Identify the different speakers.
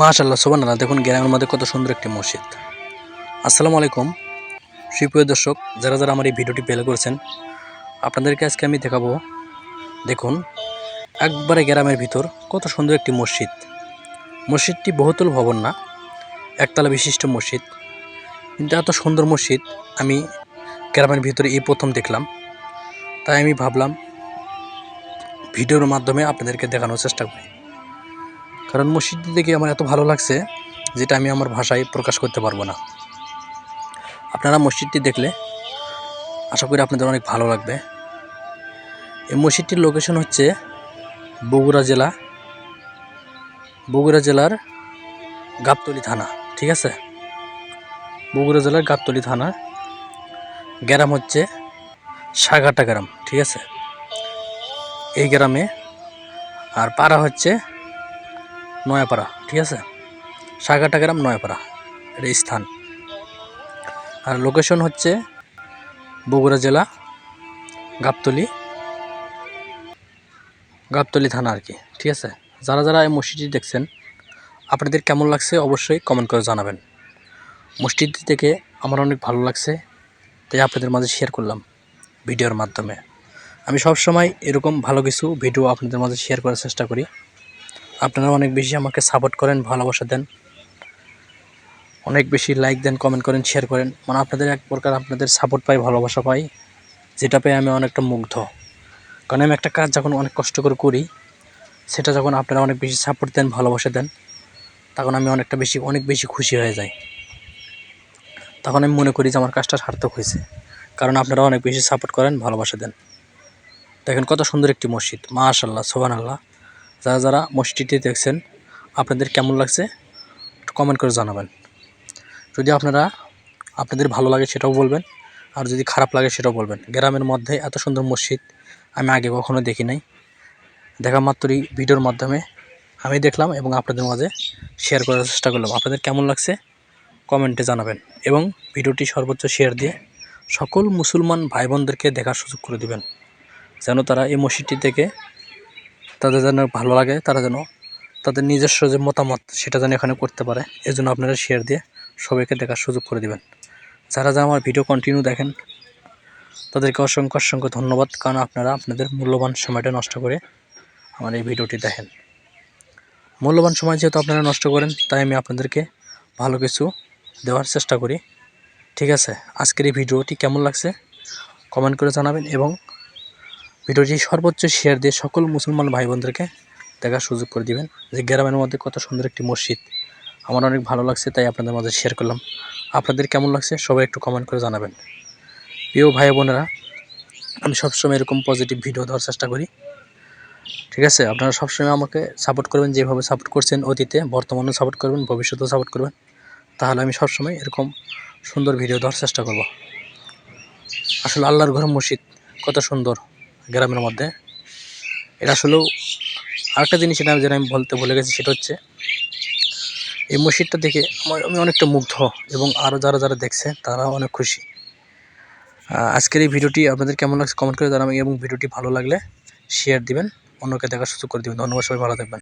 Speaker 1: মাশাল্লাহ সোবানাল্লাহ দেখুন, গ্রামের মধ্যে কত সুন্দর একটি মসজিদ। আসসালামু আলাইকুম। সুপ্রিয় দর্শক, যারা যারা আমার এই ভিডিওটি প্লে করেছেন, আপনাদেরকে আজকে আমি দেখাবো, দেখুন, একবারে গ্রামের ভিতর কত সুন্দর একটি মসজিদ। মসজিদটি বহুতল ভবন না, একতলা বিশিষ্ট মসজিদ। কিন্তু এত সুন্দর মসজিদ আমি গ্রামের ভিতরে এই প্রথম দেখলাম। তাই আমি ভাবলাম, ভিডিওর মাধ্যমে আপনাদেরকে দেখানোর চেষ্টা করি। কারণ মসজিদটি দেখে আমার এত ভালো লাগছে যেটা আমি আমার ভাষায় প্রকাশ করতে পারব না। আপনারা মসজিদটি দেখলে আশা করি আপনাদের অনেক ভালো লাগবে। এই মসজিদটির লোকেশন হচ্ছে বগুড়া জেলা, বগুড়া জেলার গাবতলি থানা, ঠিক আছে? বগুড়া জেলার গাবতলি থানা, গ্রাম হচ্ছে সাগাটা গ্রাম, ঠিক আছে? এই গ্রামে আর পাড়া হচ্ছে নয়াপাড়া, ঠিক আছে? সাগাটা গ্রাম নয়াপাড়া, এটা স্থান। আর লোকেশন হচ্ছে বগুড়া জেলা, গাবতলি গাবতলি থানা আর কি, ঠিক আছে? যারা যারা এই মসজিদটি দেখছেন, আপনাদের কেমন লাগছে অবশ্যই কমেন্ট করে জানাবেন। মসজিদটি থেকে আমার অনেক ভালো লাগছে, তাই আপনাদের মাঝে শেয়ার করলাম ভিডিওর মাধ্যমে। আমি সব সময় এরকম ভালো কিছু ভিডিও আপনাদের মাঝে শেয়ার করার চেষ্টা করি। আপনারা অনেক বেশি আমাকে সাপোর্ট করেন, ভালোবাসা দেন। অনেক বেশি লাইক দেন কমেন্ট করেন শেয়ার করেন। মানে আপনাদের এক প্রকার আপনাদের সাপোর্ট পাই, ভালোবাসা পাই, যেটা পেয়ে আমি অনেকটা মুগ্ধ। কারণ আমি একটা কাজ যখন অনেক কষ্ট করে করি, সেটা যখন আপনারা অনেক বেশি সাপোর্ট দেন, ভালোবাসা দেন, তখন আমি অনেকটা বেশি, অনেক বেশি খুশি হয়ে যাই। তখন আমি মনে করি যে আমার কাজটা সার্থক হয়েছে। কারণ আপনারা অনেক বেশি সাপোর্ট করেন, ভালোবাসা দেন। দেখেন কত সুন্দর একটি মসজিদ মা আশাল্লাহ সোহান আল্লাহ যারা যারা মসজিদটি দেখছেন, আপনাদের কেমন লাগছে কমেন্ট করে জানাবেন। যদি আপনারা, আপনাদের ভালো লাগে সেটাও বলবেন, আর যদি খারাপ লাগে সেটাও বলবেন। গ্রামের মধ্যে এত সুন্দর মসজিদ আমি আগে কখনো দেখি নাই। দেখা মাত্রই ভিডিওর মাধ্যমে আমি দেখলাম এবং আপনাদের মাঝে শেয়ার করার চেষ্টা করলাম। আপনাদের কেমন লাগছে কমেন্টে জানাবেন এবং ভিডিওটি সর্বোচ্চ শেয়ার দিয়ে সকল মুসলমান ভাই বোনদেরকে দেখার সুযোগ করে দিবেন, যেন তারা এই মসজিদটি থেকে তাদের যেন ভালো লাগে, তারা যেন তাদের নিজস্ব যে মতামত সেটা যেন এখানে করতে পারে, এজন্য আপনারা শেয়ার দিয়ে সবাইকে দেখার সুযোগ করে দিবেন। যারা যারা আমার ভিডিও কন্টিনিউ দেখেন, তাদেরকে অসংখ্য অসংখ্য ধন্যবাদ, কারণ আপনারা আপনাদের মূল্যবান সময়টা নষ্ট করে আমার এই ভিডিওটি দেখেন। মূল্যবান সময় যেহেতু আপনারা নষ্ট করেন, তাই আমি আপনাদেরকে ভালো কিছু দেওয়ার চেষ্টা করি। ঠিক আছে, আজকের এই ভিডিওটি কেমন লাগছে? কমেন্ট করে জানাবেন এবং ভিডিওটি সর্বোচ্চ শেয়ার দিয়ে সকল মুসলমান ভাই বোনদেরকে দেখার সুযোগ করে দিবেন যে গ্রামের মধ্যে কত সুন্দর একটি মসজিদ। আমার অনেক ভালো লাগছে, তাই আপনাদের মাঝে শেয়ার করলাম। আপনাদের কেমন লাগছে সবাই একটু কমেন্ট করে জানাবেন। প্রিয় ভাই বোনেরা, আমি সবসময় এরকম পজিটিভ ভিডিও দেওয়ার চেষ্টা করি। ঠিক আছে? আপনারা সবসময় আমাকে সাপোর্ট করবেন, যেভাবে সাপোর্ট করছেন অতীতে, বর্তমানেও সাপোর্ট করবেন, ভবিষ্যতেও সাপোর্ট করবেন। তাহলে আমি সবসময় এরকম সুন্দর ভিডিও দেওয়ার চেষ্টা করব। আসলে আল্লাহর ঘর মসজিদ, কত সুন্দর। গ্রামের মধ্যে। এটা আসলেও আরেকটা জিনিস এটা যেটা আমি বলতে ভুলে গেছি, সেটা হচ্ছে এই মসজিদটা দেখে আমি অনেকটা মুগ্ধ এবং আরও যারা যারা দেখছে তারা অনেক খুশি। আজকের এই ভিডিওটি আপনাদের কেমন লাগছে কমেন্ট করে জানাবেন এবং ভিডিওটি ভালো লাগলে শেয়ার দিবেন। অন্যকে দেখার সুযোগ করে দেবেন। ধন্যবাদ, সবাই ভালো থাকবেন।